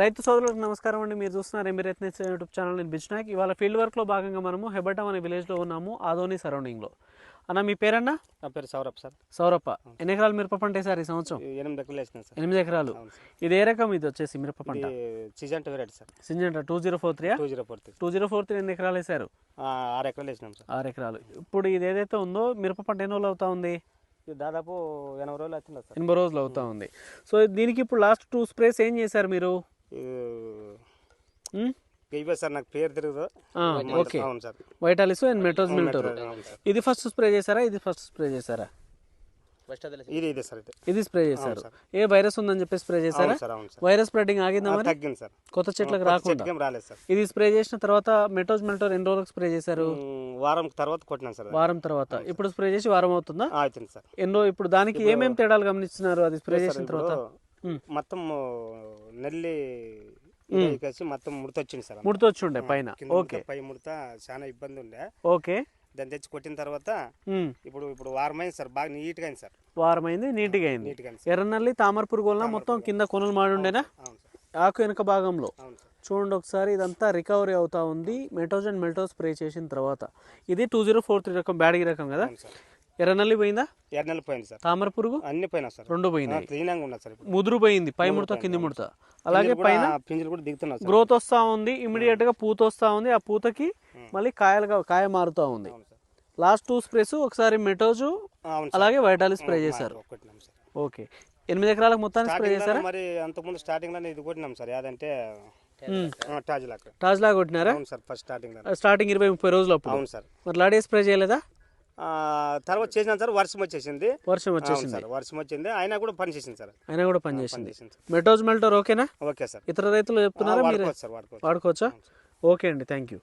రైతు సోదరులకు నమస్కారం అండి. మీరు చూస్తున్నారు ఎంబీ రైతు యూట్యూబ్ ఛానల్. నేను బిజ్నాక్ ఇవాళ ఫీల్డ్ వర్క్లో భాగంగా మనము హెబటం అనే విలేజ్లో ఉన్నాము. ఆదోని సరౌండింగ్లో అన్న మీ పేరన్నా? నా పేరు సౌరభ్ సార్. సౌరప్ప ఎన్ని ఎకరాలు మిరప పంట వేసారు ఈ సంవత్సరం? ఎనిమిది ఎకరాలు సార్. ఎనిమిది ఎకరాలు. సార్. ఇది ఏ రకం ఇది వచ్చేసి మిరప పంట? Syngenta variety sir. Syngenta two zero four three two zero four three. Two zero four three ఎన్ని ఎకరాలు వేసారు ఆరు ఎకరాలు వేసినాం సార్. ఆరు ఎకరాలు. ఇప్పుడు ఇది ఏదైతే ఉందో మిరప పంట ఎన్ని రోజులు అవుతా ఉంది? దాదాపు ఎనభై రోజులు అవుతుంది సార్. ఎనభై రోజులు అవుతా ఉంది. సో దీనికి ఇప్పుడు లాస్ట్ టూ స్ప్రేస్ ఏం చేశారు మీరు? ఇవే సార్ నాకు పేరు తిరగదు ఓకే. వైటాలిస్ అండ్ మెటోజ్ మిల్టోర్. ఇది ఫస్ట్ స్ప్రే చేశారా? ఇది ఫస్ట్ స్ప్రే చేశారా? ఇది ఇదే సార్ ఇది. స్ప్రే చేశారు. సార్. ఏ వైరస్ ఉందని చెప్పి స్ప్రే చేశారా? వైరస్ స్ప్రెడింగ్ ఆగిందా మరి? తగ్గింది సార్. కొత్త చెట్లకు రాకుండా. చెట్టుకేం రాలేదు సార్. ఇది స్ప్రే చేసిన తర్వాత మెటోజ్ మిల్టోర్ ఎన్ని రోజులకు స్ప్రే చేశారు? వారం తర్వాత కొట్టినాను సార్. వారం తర్వాత. ఇప్పుడు స్ప్రే చేసి వారం అవుతుందా? ఆ, అవుతుంది సార్. ఎన్నో ఇప్పుడు దానికి ఏమేమి తేడాలు గమనిస్తున్నారు? అది స్ప్రే చేసిన తర్వాత. మొత్తం నెల్లి వేసి మొత్తం ముడత వచ్చింది సార్ ముడత వచ్చి ఉండే పైన. ఓకే. పై ముడత చాలా ఇబ్బంది ఉండే. ఓకే. దాన్ని తెచ్చి కొట్టిన తర్వాత. ఇప్పుడు ఇప్పుడు వారం అయింది సార్ బాగా నీట్గా అయింది సార్. వారం అయింది అయింది. నీట్గా అయింది ఎర్రనల్లి తామర పురుగు వలన మొత్తం కింద కొనలు మాడి ఉండేనా? అవును సార్ ఆకు వెనుక భాగంలో. చూడండి ఒకసారి ఇదంతా రికవరీ అవుతా ఉంది. మెటోజ్ అండ్ మెల్టో స్ప్రే చేసిన తర్వాత. ఇది టూ జీరో ఫోర్ త్రీ రకం బ్యాడగి రకం కదా? ఎర్రనల్లి పోయిందా? ఎర్ర నెల పోయింది సార్. తామర పురుగు? అన్ని పోయినా సార్. రెండు క్లీనంగా ఉన్నా సార్ ముదురు పోయింది పై ముడత కింది ముడత. అలాగే పైన పింజలు కూడా దిగుతున్నా గ్రోత్ వస్తా ఉంది ఇమీడియట్గా పూత వస్తా ఉంది ఆ పూతకి మళ్ళీ కాయలుగా కాయ మారుతా ఉంది. లాస్ట్ టూ స్ప్రేస్ ఒకసారి మెటోజు అలాగే వైటాలి స్ప్రే చేశారు. ఓకే. ఎనిమిది ఎకరాలకు మొత్తానికి స్ప్రే చేశారా? మరి అంతకుముందు స్టార్టింగ్లోనే ఇది కొట్టినాం సార్ ఏదంటే టాజ్ లాగా కొట్టినారా? సార్ ఫస్ట్ స్టార్టింగ్లో స్టార్టింగ్ ఇరవై ముప్పై రోజులు అప్పుడు. అవును సార్. మరి లాడే స్ప్రే చేయలేదా? తర్వాత చేసినాం సార్ వర్షం వచ్చేసింది. వర్షం వచ్చేసింది. సార్ వర్షం వచ్చింది. అయినా కూడా పని చేసింది సార్. అయినా కూడా పనిచేసింది చేసింది. మెటోజ్ మెల్టర్ ఓకేనా? Okay sir. ఇతర రైతులు చెప్తున్నారా వాడుకోవచ్చు సార్ వాడుకోవచ్చా. ఓకే అండి థ్యాంక్ యూ.